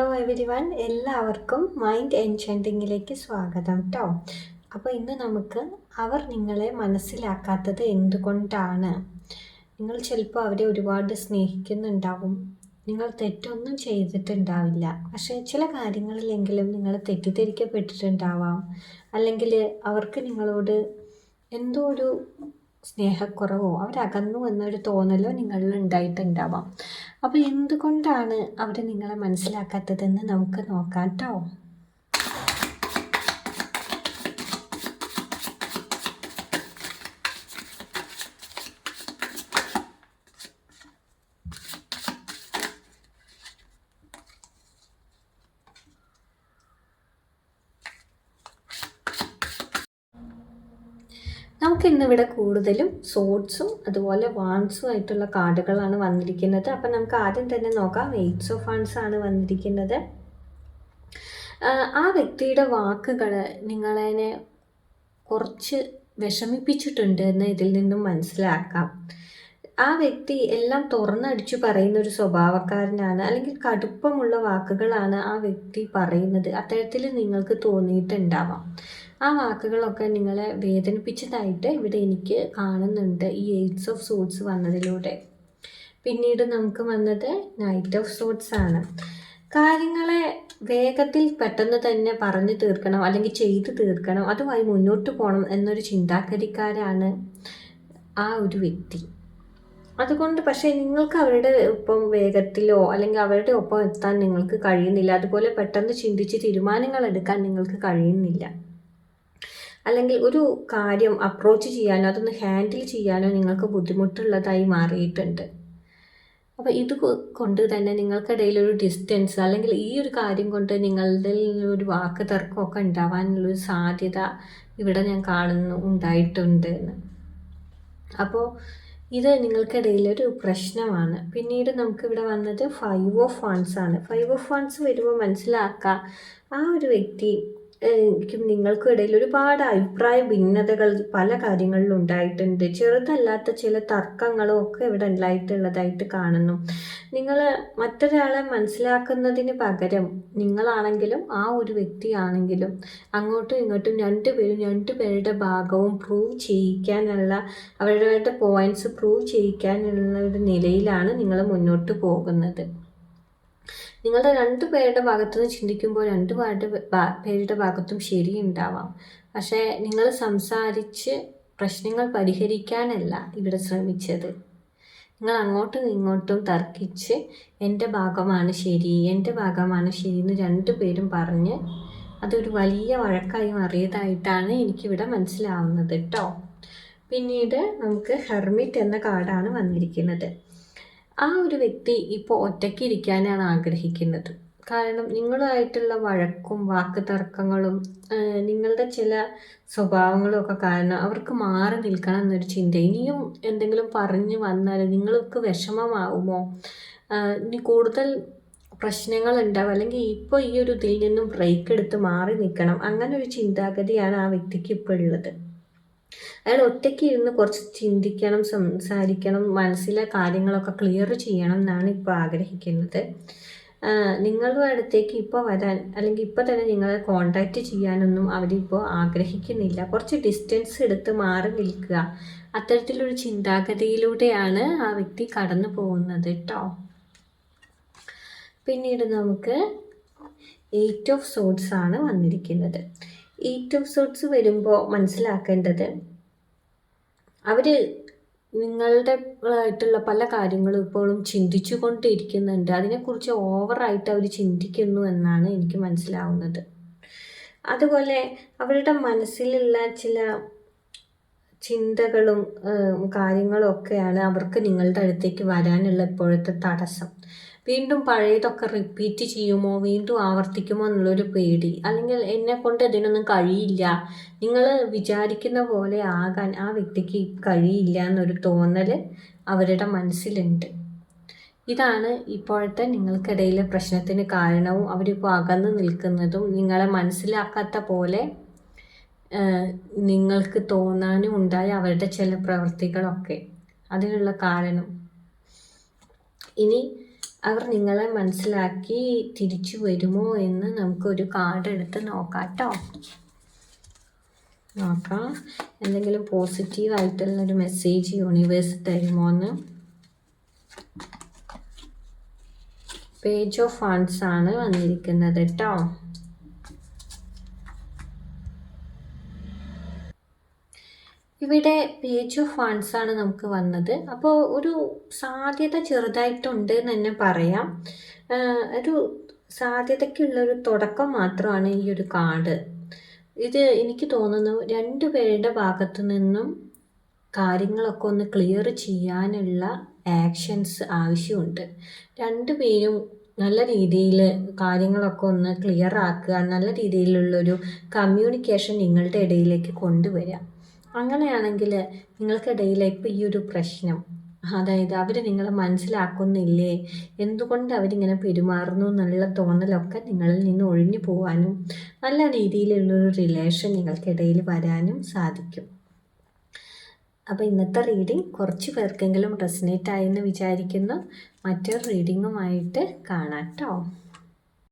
Hello everyone എല്ലാവർക്കും mind എൻഷന്റിങ്ങിലേക്ക് സ്വാഗതം കേട്ടോ അപ്പോൾ ഇന്ന് നമുക്ക് അവർ നിങ്ങളെ മനസ്സിലാക്കാത്തത് എന്തുകൊണ്ടാണ്? നിങ്ങൾ ചിലപ്പോൾ അവരെ ഒരുപാട് സ്നേഹിക്കുന്നുണ്ടാവും. നിങ്ങൾ തെറ്റൊന്നും ചെയ്തിട്ടുണ്ടാവില്ല. പക്ഷേ ചില കാര്യങ്ങളിലെങ്കിലും നിങ്ങൾ തെറ്റിദ്ധരിക്കപ്പെട്ടിട്ടുണ്ടാവാം. അല്ലെങ്കിൽ അവർക്ക് നിങ്ങളോട് എന്തോ ഒരു സ്നേഹക്കുറവോ അവരകന്നു എന്നൊരു തോന്നലോ നിങ്ങളിൽ ഉണ്ടായിട്ടുണ്ടാവാം അപ്പോൾ എന്തുകൊണ്ടാണ് അവർ നിങ്ങളെ മനസ്സിലാക്കാത്തതെന്ന് നമുക്ക് നോക്കാം കേട്ടോ നമുക്ക് ഇന്നിവിടെ കൂടുതലും സോട്ട്സും അതുപോലെ വാൺസും ആയിട്ടുള്ള കാർഡുകളാണ് വന്നിരിക്കുന്നത്. അപ്പം നമുക്ക് ആദ്യം തന്നെ നോക്കാം. എയ്റ്റ്സ് ഓഫ് വാൺസ് ആണ് വന്നിരിക്കുന്നത്. ആ വ്യക്തിയുടെ വാക്കുകൾ നിങ്ങളെ കുറച്ച് വിഷമിപ്പിച്ചിട്ടുണ്ട് എന്ന് ഇതിൽ നിന്നും മനസ്സിലാക്കാം. ആ വ്യക്തി എല്ലാം തുറന്നടിച്ചു പറയുന്ന ഒരു സ്വഭാവക്കാരനാണ് അല്ലെങ്കിൽ കടുപ്പമുള്ള വാക്കുകളാണ് ആ വ്യക്തി പറയുന്നത്. അത്തരത്തിൽ നിങ്ങൾക്ക് തോന്നിയിട്ടുണ്ടാവാം. ആ വാക്കുകളൊക്കെ നിങ്ങളെ വേദനിപ്പിച്ചതായിട്ട് ഇവിടെ എനിക്ക് കാണുന്നുണ്ട്. ഈ എയ്റ്റ്സ് ഓഫ് സോട്സ് വന്നതിലൂടെ. പിന്നീട് നമുക്ക് വന്നത് നൈറ്റ് ഓഫ് സോട്സ് ആണ്. കാര്യങ്ങളെ വേഗത്തിൽ പെട്ടെന്ന് തന്നെ പറഞ്ഞു തീർക്കണം അല്ലെങ്കിൽ ചെയ്തു തീർക്കണം അതുമായി മുന്നോട്ട് പോകണം എന്നൊരു ചിന്താഗതിക്കാരാണ് ആ ഒരു വ്യക്തി. അതുകൊണ്ട് പക്ഷേ നിങ്ങൾക്ക് അവരുടെ ഒപ്പം വേഗത്തിലോ അല്ലെങ്കിൽ അവരുടെ ഒപ്പം എത്താൻ നിങ്ങൾക്ക് കഴിയുന്നില്ല. അതുപോലെ പെട്ടെന്ന് ചിന്തിച്ച് തീരുമാനങ്ങൾ എടുക്കാൻ നിങ്ങൾക്ക് കഴിയുന്നില്ല. അല്ലെങ്കിൽ ഒരു കാര്യം അപ്രോച്ച് ചെയ്യാനോ അതൊന്ന് ഹാൻഡിൽ ചെയ്യാനോ നിങ്ങൾക്ക് ബുദ്ധിമുട്ടുള്ളതായി മാറിയിട്ടുണ്ട്. അപ്പോൾ ഇത് കൊണ്ട് തന്നെ നിങ്ങൾക്കിടയിൽ ഒരു ഡിസ്റ്റൻസ് അല്ലെങ്കിൽ ഈ ഒരു കാര്യം കൊണ്ട് നിങ്ങളുടെ ഒരു വാക്ക് തർക്കമൊക്കെ ഉണ്ടാവാനുള്ളൊരു സാധ്യത ഇവിടെ ഞാൻ കാണുന്നു ഉണ്ടായിട്ടുണ്ട് എന്ന്. അപ്പോൾ ഇത് നിങ്ങൾക്കിടയിൽ ഒരു പ്രശ്നമാണ്. പിന്നീട് നമുക്കിവിടെ വന്നത് ഫൈവ് ഓഫ് വൺസ് ആണ്. ഫൈവ് ഓഫ് വൺസ് വരുമ്പോൾ മനസ്സിലാക്കുക ആ ഒരു വ്യക്തി ക്കും നിങ്ങൾക്കും ഇടയിൽ ഒരുപാട് അഭിപ്രായ ഭിന്നതകൾ പല കാര്യങ്ങളിലും ഉണ്ടായിട്ടുണ്ട്. ചെറുതല്ലാത്ത ചില തർക്കങ്ങളും ഒക്കെ ഇവിടെ ഉണ്ടായിട്ടുള്ളതായിട്ട് കാണുന്നു. നിങ്ങൾ മറ്റൊരാളെ മനസ്സിലാക്കുന്നതിന് പകരം നിങ്ങളാണെങ്കിലും ആ ഒരു വ്യക്തിയാണെങ്കിലും അങ്ങോട്ടും ഇങ്ങോട്ടും രണ്ടുപേരും രണ്ടുപേരുടെ ഭാഗവും പ്രൂവ് ചെയ്യിക്കാനുള്ള അവരുടെ പോയിന്റ്സ് പ്രൂവ് ചെയ്യിക്കാനുള്ള ഒരു നിലയിലാണ് നിങ്ങൾ മുന്നോട്ട് പോകുന്നത്. നിങ്ങളുടെ രണ്ടു പേരുടെ ഭാഗത്തുനിന്ന് ചിന്തിക്കുമ്പോൾ രണ്ടു പേരുടെ പേരുടെ ഭാഗത്തും ശരിയുണ്ടാവാം. പക്ഷേ നിങ്ങൾ സംസാരിച്ച് പ്രശ്നങ്ങൾ പരിഹരിക്കാനല്ല ഇവിടെ ശ്രമിച്ചത്. നിങ്ങൾ അങ്ങോട്ടും ഇങ്ങോട്ടും തർക്കിച്ച് എന്റെ ഭാഗമാണ് ശരി എന്റെ ഭാഗമാണ് ശരി എന്ന് രണ്ടു രണ്ടുപേരും പറഞ്ഞ് അതൊരു വലിയ വഴക്കായി മാറിയതായിട്ടാണ് എനിക്കിവിടെ മനസ്സിലാവുന്നത് കേട്ടോ പിന്നീട് നമുക്ക് ഹെർമിറ്റ് എന്ന കാർഡാണ് വന്നിരിക്കുന്നത്. ആ ഒരു വ്യക്തി ഇപ്പോൾ ഒറ്റയ്ക്ക് ഇരിക്കാനാണ് ആഗ്രഹിക്കുന്നത്. കാരണം നിങ്ങളുമായിട്ടുള്ള വഴക്കും വാക്ക് തർക്കങ്ങളും നിങ്ങളുടെ ചില സ്വഭാവങ്ങളും ഒക്കെ കാരണം അവർക്ക് മാറി നിൽക്കണം എന്നൊരു ചിന്ത ഇനിയും എന്തെങ്കിലും പറഞ്ഞു വന്നാൽ നിങ്ങൾക്ക് വിഷമമാവുമോ? ഇനി കൂടുതൽ പ്രശ്നങ്ങൾ ഉണ്ടാവും അല്ലെങ്കിൽ ഇപ്പോൾ ഈ ഒരു ഇതിൽ നിന്നും ബ്രേക്ക് എടുത്ത് മാറി നിൽക്കണം. അങ്ങനെ ഒരു ചിന്താഗതിയാണ് ആ വ്യക്തിക്ക് ഇപ്പോൾ ഉള്ളത്. അയാൾ ഒറ്റയ്ക്ക് ഇരുന്ന് കുറച്ച് ചിന്തിക്കണം സംസാരിക്കണം മനസ്സിലെ കാര്യങ്ങളൊക്കെ ക്ലിയർ ചെയ്യണം എന്നാണ് ഇപ്പോൾ ആഗ്രഹിക്കുന്നത്. നിങ്ങളുടെ അടുത്തേക്ക് ഇപ്പോൾ വരാൻ അല്ലെങ്കിൽ ഇപ്പോൾ തന്നെ നിങ്ങളെ കോണ്ടാക്റ്റ് ചെയ്യാനൊന്നും അവരിപ്പോൾ ആഗ്രഹിക്കുന്നില്ല. കുറച്ച് ഡിസ്റ്റൻസ് എടുത്ത് മാറി നിൽക്കുക. അത്തരത്തിലൊരു ചിന്താഗതിയിലൂടെയാണ് ആ വ്യക്തി കടന്നു പോകുന്നത് കേട്ടോ പിന്നീട് നമുക്ക് എയ്റ്റ് ഓഫ് സോഡ്സ് ആണ് വന്നിരിക്കുന്നത്. എയ്റ്റ് ഓഫ് സോട്ട്സ് വരുമ്പോൾ മനസ്സിലാക്കേണ്ടത് അവർ നിങ്ങളുടെ ആയിട്ടുള്ള പല കാര്യങ്ങളും ഇപ്പോഴും ചിന്തിച്ചു കൊണ്ടിരിക്കുന്നുണ്ട് അതിനെക്കുറിച്ച് ഓവറായിട്ട് അവർ ചിന്തിക്കുന്നു എന്നാണ് എനിക്ക് മനസ്സിലാവുന്നത്. അതുപോലെ അവരുടെ മനസ്സിലുള്ള ചില ചിന്തകളും കാര്യങ്ങളും ഒക്കെയാണ് അവർക്ക് നിങ്ങളുടെ അടുത്തേക്ക് വരാനുള്ള ഇപ്പോഴത്തെ തടസ്സം. വീണ്ടും പഴയതൊക്കെ റിപ്പീറ്റ് ചെയ്യുമോ? വീണ്ടും ആവർത്തിക്കുമോ എന്നുള്ളൊരു പേടി. അല്ലെങ്കിൽ എന്നെ കൊണ്ട് ഇതിനൊന്നും കഴിയില്ല. നിങ്ങൾ വിചാരിക്കുന്ന പോലെ ആകാൻ ആ വ്യക്തിക്ക് കഴിയില്ല എന്നൊരു തോന്നൽ അവരുടെ മനസ്സിലുണ്ട്. ഇതാണ് ഇപ്പോഴത്തെ നിങ്ങൾക്കിടയിലെ പ്രശ്നത്തിന് കാരണവും അവരിപ്പോൾ അകന്നു നിൽക്കുന്നതും നിങ്ങളെ മനസ്സിലാക്കാത്ത പോലെ നിങ്ങൾക്ക് തോന്നാനും ഉണ്ടായ അവരുടെ ചില പ്രവൃത്തികളൊക്കെ അതിനുള്ള കാരണം. ഇനി അവർ നിങ്ങളെ മനസ്സിലാക്കി തിരിച്ചു വരുമോ എന്ന് നമുക്കൊരു കാർഡ് എടുത്ത് നോക്കാം കേട്ടോ നോക്കാം. എന്തെങ്കിലും പോസിറ്റീവ് ആയിട്ടുള്ള ഒരു മെസ്സേജ് യൂണിവേഴ്സ് തരുമോ എന്ന്. പേജ് ഓഫ് ഫണ്ട്സ് ആണ് വന്നിരിക്കുന്നത് കേട്ടോ ഇവിടെ പേജ് ഓഫ് ഫണ്ട്സ് ആണ് നമുക്ക് വന്നത്. അപ്പോൾ ഒരു സാധ്യത ചെറുതായിട്ടുണ്ട് എന്ന് തന്നെ പറയാം. ഒരു സാധ്യതയ്ക്കുള്ളൊരു തുടക്കം മാത്രമാണ് ഈ ഒരു കാർഡ്. ഇത് എനിക്ക് തോന്നുന്നു രണ്ടു പേരുടെ ഭാഗത്തു നിന്നും കാര്യങ്ങളൊക്കെ ഒന്ന് ക്ലിയർ ചെയ്യാനുള്ള ആക്ഷൻസ് ആവശ്യമുണ്ട്. രണ്ടു പേരും നല്ല രീതിയിൽ കാര്യങ്ങളൊക്കെ ഒന്ന് ക്ലിയർ ആക്കുക നല്ല രീതിയിലുള്ളൊരു കമ്മ്യൂണിക്കേഷൻ നിങ്ങളുടെ ഇടയിലേക്ക് കൊണ്ടുവരിക. അങ്ങനെയാണെങ്കിൽ നിങ്ങൾക്കിടയിൽ ഇപ്പോൾ ഈ ഒരു പ്രശ്നം. അതായത് അവർ നിങ്ങളെ മനസ്സിലാക്കുന്നില്ലേ? എന്തുകൊണ്ട് അവരിങ്ങനെ പെരുമാറുന്നു എന്നുള്ള തോന്നലൊക്കെ നിങ്ങളിൽ നിന്ന് ഒഴിഞ്ഞു പോകാനും നല്ല രീതിയിലുള്ളൊരു റിലേഷൻ നിങ്ങൾക്കിടയിൽ വരാനും സാധിക്കും. അപ്പോൾ ഇന്നത്തെ റീഡിംഗ് കുറച്ച് പേർക്കെങ്കിലും റെസിനേറ്റ് ആയെന്ന് വിചാരിക്കുന്നു. മറ്റൊരു റീഡിങ്ങുമായിട്ട് കാണാം കേട്ടോ